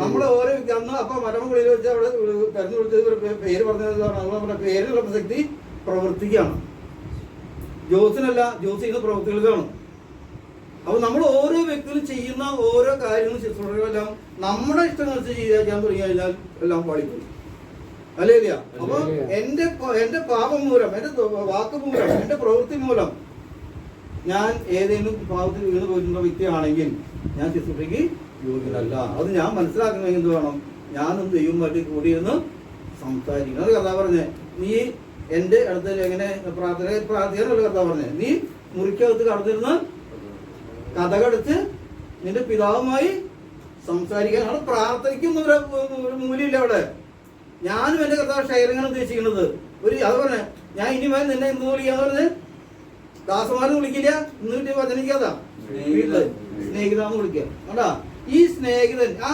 നമ്മൾ ഓരോ അന്ന് അപ്പൊ മരമുകളിൽ വെച്ച് അവിടെ പെരുന്ന് വിളിച്ചത് പേര് പറഞ്ഞത് നമ്മുടെ പേരിലുള്ള പ്രസക്തി പ്രവർത്തിക്കാണ് ജോസിനല്ല ജോസ് ചെയ്യുന്ന പ്രവൃത്തികൾക്കാണ് അപ്പൊ നമ്മൾ ഓരോ വ്യക്തികളും ചെയ്യുന്ന ഓരോ കാര്യങ്ങളും ശുശ്രൂഷകളെല്ലാം നമ്മുടെ വെച്ച് ചെയ്യാൻ തുടങ്ങി കഴിഞ്ഞാൽ എല്ലാം പാളിപ്പോയി അല്ലേ ഇല്ല അപ്പൊ. എന്റെ എന്റെ പാപം മൂലം എന്റെ വാക്ക് മൂലം എന്റെ പ്രവൃത്തി മൂലം ഞാൻ ഏതെങ്കിലും പാപത്തിൽ വീണ് പോയിട്ടുള്ള വ്യക്തിയാണെങ്കിൽ ഞാൻ ശുശ്രൂഷയ്ക്ക് യോഗ്യനല്ല. അത് ഞാൻ മനസ്സിലാക്കണമെങ്കിൽ എന്ത് വേണം? ഞാനും ദൈവമായിട്ട് കൂടിയിരുന്ന് സംസാരിക്കണം. അത് കഥാ പറഞ്ഞേ നീ എന്റെ അടുത്ത് എങ്ങനെ പ്രാർത്ഥന പ്രാർത്ഥിക്കാനല്ല കഥ പറഞ്ഞേ. നീ മുറിക്കകത്ത് കടന്നിരുന്ന് കഥകടച്ച് നിന്റെ പിതാവുമായി സംസാരിക്കാൻ അവിടെ പ്രാർത്ഥനയ്ക്കൊന്നും ഒരു മൂല്യമില്ല അവിടെ. ഞാനും എന്റെ കഥ ഷെയറിങ്ങാണ് ഉദ്ദേശിക്കുന്നത്. ഒരു അത് പറഞ്ഞേ ഞാൻ ഇനി വരെ നിന്നെ എന്ത് വിളിക്കാന്ന് പറഞ്ഞേ ദാസമാരെ വിളിക്കില്ല? ഇന്ന് കിട്ടിയ വചനിക്കാതാ വീട്ടിൽ സ്നേഹിതാന്ന് വിളിക്കുക. കണ്ടാ? ഈ സ്നേഹിതൻ ആ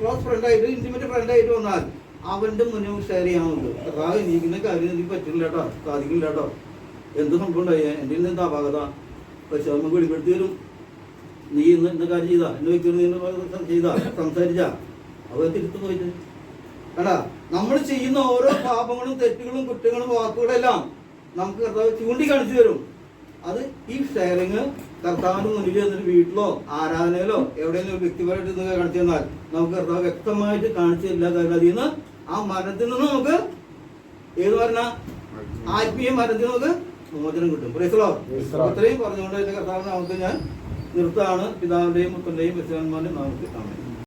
ക്ലോസ് ഫ്രണ്ടായിട്ട് ഇന്റിമേറ്റ് ഫ്രണ്ട് ആയിട്ട് വന്നാൽ അവന്റെ മുന്നിൽ ഷെയർ ചെയ്യാമല്ലോ കർത്താവ് എനിക്കുന്ന കാര്യം എനിക്ക് പറ്റില്ല കേട്ടോ സാധിക്കില്ല കേട്ടോ എന്ത് സംഭവം ഉണ്ടായി? എന്റെ എന്താ അപാകത? പക്ഷെ നമുക്ക് വെളിപ്പെടുത്തി വരും നീ ഇന്ന് ഇന്ന കാര്യം ചെയ്താ എന്റെ വ്യക്തിയോട് നീ ചെയ്താ സംസാരിച്ചാ. അവ തിരുത്തു പോയിട്ട്. കേട്ടാ നമ്മൾ ചെയ്യുന്ന ഓരോ പാപങ്ങളും തെറ്റുകളും കുറ്റങ്ങളും വാക്കുകളെല്ലാം നമുക്ക് ചൂണ്ടിക്കാണിച്ചു തരും. അത് ഈ ഷെയറിങ് കർത്താവിന് മുന്നിൽ എന്നിട്ട് വീട്ടിലോ ആരാധനയിലോ എവിടെയെങ്കിലും വ്യക്തിപരമായിട്ട് ഇത് കാണിച്ചു തന്നാൽ നമുക്ക് കർത്താവ് വ്യക്തമായിട്ട് കാണിച്ചു തരില്ല കാര്യം അതിൽ നിന്ന് ആ മരണത്തിൽ നിന്ന് നമുക്ക് ഏത് പറഞ്ഞ ആത്മീയ മരണത്തിൽ നമുക്ക് മോചനം കിട്ടും. പ്രൈസലോ അത്രയും പറഞ്ഞുകൊണ്ട് എന്റെ കർത്താവിന് നമുക്ക് ഞാൻ നിർത്താണ് പിതാവിന്റെയും പുത്രന്റെയും വിശ്വന്മാരുടെയും നമുക്ക് കാണുന്നത്